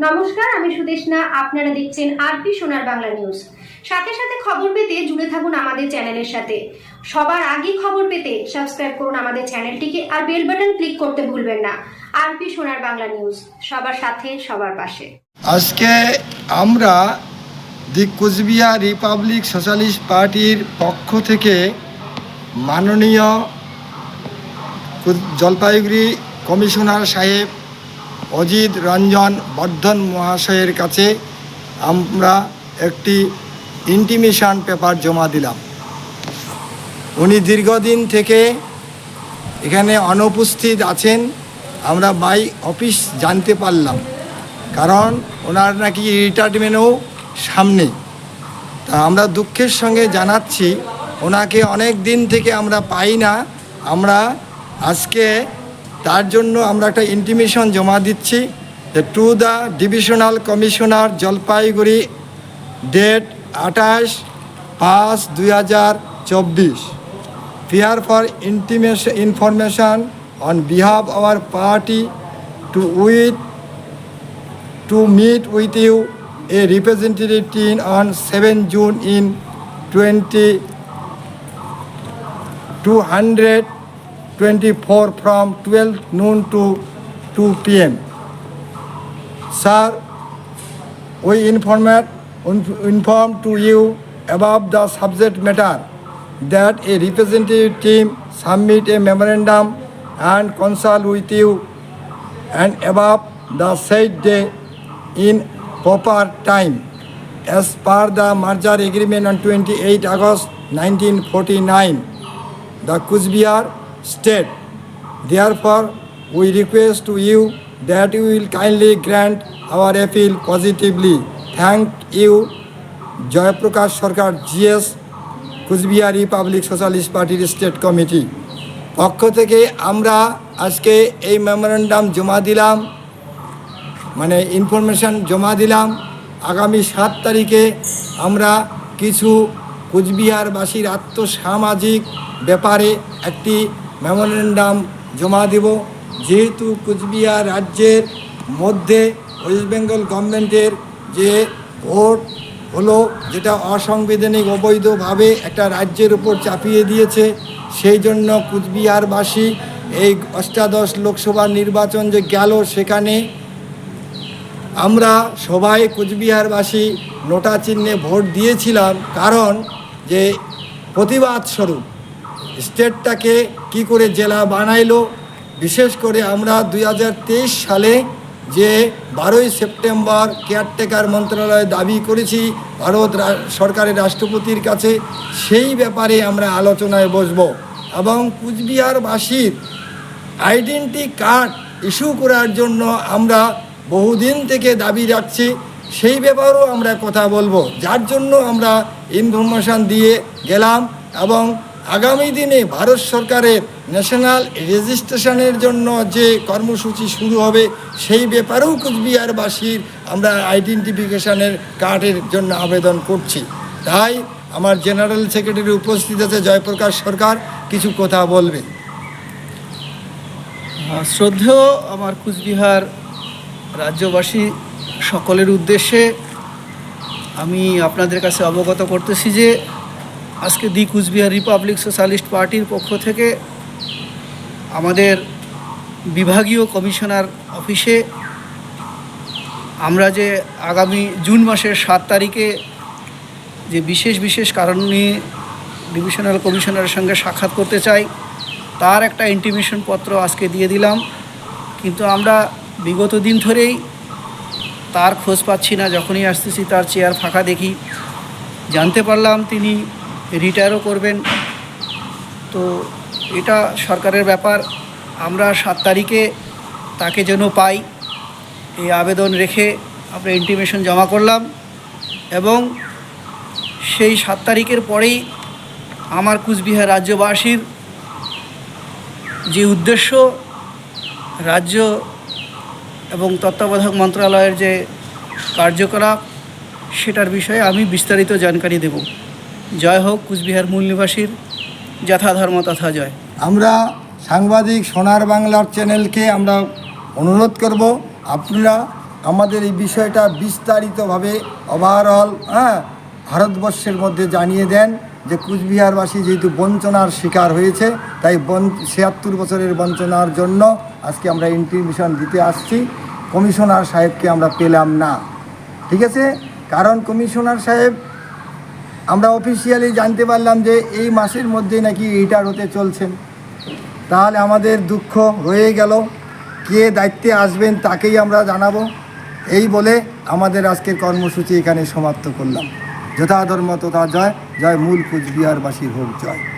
নমস্কার, আমি সুদেশনা। আপনারা দেখছেন আরপি সোনার বাংলা নিউজ। সাথে সাথে খবর পেতে জুড়ে থাকুন আমাদের চ্যানেলের সাথে। সবার আগে খবর পেতে সাবস্ক্রাইব করুন আমাদের চ্যানেলটিকে আর বেল বাটন ক্লিক করতে ভুলবেন না। আরপি সোনার বাংলা নিউজ, সবার সাথে, সবার পাশে। আজকে আমরা দি কুচবিহার রিপাবলিক সোশ্যালিস্ট পার্টির পক্ষ থেকে মাননীয় জলপাইগুড়ি কমিশনার সাহেব অজিত রঞ্জন বর্ধন মহাশয়ের কাছে আমরা একটি ইন্টিমেশন পেপার জমা দিলাম। উনি দীর্ঘদিন থেকে এখানে অনুপস্থিত আছেন, আমরা বাই অফিস জানতে পারলাম। কারণ ওনার নাকি রিটায়ারমেন্টও সামনে। তা আমরা দুঃখের সঙ্গে জানাচ্ছি, ওনাকে অনেক দিন থেকে আমরা পাই না। আমরা আজকে তার জন্য আমরা একটা ইন্টিমেশন জমা দিচ্ছি যে to the divisional commissioner Jalpaiguri date আঠাশ পাঁচ দুই হাজার চব্বিশ। Fear for intimation information on behalf our party to with to meet with you a representative on seven June in twenty two hundred 224 from 12 noon to 2 p.m. Sir, we informed inform to you above the subject matter that a representative team submit a memorandum and consult with you and above the said day in proper time as per the merger agreement on 28 August 1949 the Kuzbihar state. Therefore, we request to you that you will kindly grant our appeal positively. Thank you, Jayprakash Sarkar GS Coochbehar republic socialist পার্টির state committee পক্ষ থেকে আমরা আজকে এই memorandum জমা দিলাম মানে information জমা দিলাম আগামী সাত তারিখে আমরা কিছু কুচবিহারবাসীর আত্মসামাজিক ব্যাপারে একটি মেমোরেন্ডাম জমা দেব। যেহেতু কুচবিহার রাজ্যের মধ্যে ওয়েস্ট বেঙ্গল গভর্নমেন্টের যে ভোট হলো, যেটা অসাংবিধানিক অবৈধভাবে একটা রাজ্যের উপর চাপিয়ে দিয়েছে, সেই জন্য কুচবিহারবাসী এই অষ্টাদশ লোকসভা নির্বাচন যে গেল, সেখানে আমরা সবাই কুচবিহারবাসী নোটা চিহ্নে ভোট দিয়েছিলাম। কারণ যে প্রতিবাদ স্বরূপ স্টেটটাকে কি করে জেলা বানাইলো? বিশেষ করে আমরা দু হাজার তেইশ সালে যে বারোই সেপ্টেম্বর কেয়ারটেকার মন্ত্রণালয়ে দাবি করেছি, ভারত সরকারের রাষ্ট্রপতির কাছে, সেই ব্যাপারে আমরা আলোচনায় বসব। এবং কুচবিহারবাসীর আইডেন্টি কার্ড ইস্যু করার জন্য আমরা বহুদিন থেকে দাবি রাখছি, সেই ব্যাপারেও আমরা কথা বলব। যার জন্য আমরা ইনফরমেশান দিয়ে গেলাম এবং আগামী দিনে ভারত সরকারের ন্যাশনাল রেজিস্ট্রেশনের জন্য যে কর্মসূচি শুরু হবে, সেই ব্যাপারেও কুচবিহারবাসীর আমরা আইডেন্টিফিকেশানের কার্ডের জন্য আবেদন করছি। তাই আমার জেনারেল সেক্রেটারি উপস্থিত আছে, জয়প্রকাশ সরকার, কিছু কথা বলবে। শ্রদ্ধেয় আমার কুচবিহার রাজ্যবাসী, সকলের উদ্দেশ্যে আমি আপনাদের কাছে অবগত করতেছি যে আজকে দি কুচবিহার রিপাবলিক সোশ্যালিস্ট পার্টির পক্ষ থেকে আমাদের বিভাগীয় কমিশনার অফিসে আমরা যে আগামী জুন মাসের সাত তারিখে যে বিশেষ বিশেষ কারণ নিয়ে ডিভিশনাল কমিশনারের সঙ্গে সাক্ষাৎ করতে চাই, তার একটা ইন্টিমেশন পত্র আজকে দিয়ে দিলাম। কিন্তু আমরা বিগত দিন ধরেই তার খোঁজ পাচ্ছি না, যখনই আসতেছি তার চেয়ার ফাঁকা দেখি। জানতে পারলাম তিনি রিটায়ারও করবেন। তো এটা সরকারের ব্যাপার। আমরা সাত তারিখে তাকে যেন পাই, এই আবেদন রেখে আমরা ইন্টিমেশন জমা করলাম এবং সেই সাত তারিখের পরেই আমার কুচবিহার রাজ্যবাসীর যে উদ্দেশ্য, রাজ্য এবং তত্ত্বাবধায়ক মন্ত্রণালয়ের যে কার্যকলাপ, সেটার বিষয়ে আমি বিস্তারিত জানকারি দেব। জয় হোক কুচবিহার মূল নিবাসীর যথাধর্ম তথা জয়। আমরা সাংবাদিক সোনার বাংলার চ্যানেলকে আমরা অনুরোধ করব, আপনারা আমাদের এই বিষয়টা বিস্তারিতভাবে ওভারঅল হ্যাঁ ভারতবর্ষের মধ্যে জানিয়ে দেন যে কুচবিহারবাসী যেহেতু বঞ্চনার শিকার হয়েছে, তাই বন, ছিয়াত্তর বছরের বঞ্চনার জন্য আজকে আমরা ইন্টিমিশন দিতে আসছি। কমিশনার সাহেবকে আমরা পেলাম না। ঠিক আছে? কারণ কমিশনার সাহেব আমরা অফিসিয়ালি জানতে পারলাম যে এই মাসের মধ্যে নাকি রিটার হতে চলছেন তাহলে আমাদের দুঃখ রয়ে গেল, কে দায়িত্বে আসবেন তাকেই আমরা জানাব। এই বলে আমাদের আজকের কর্মসূচি এখানে সমাপ্ত করলাম। যথাধর্ম তথা জয় জয় মূল কুচবিহারবাসীর হোক, জয়।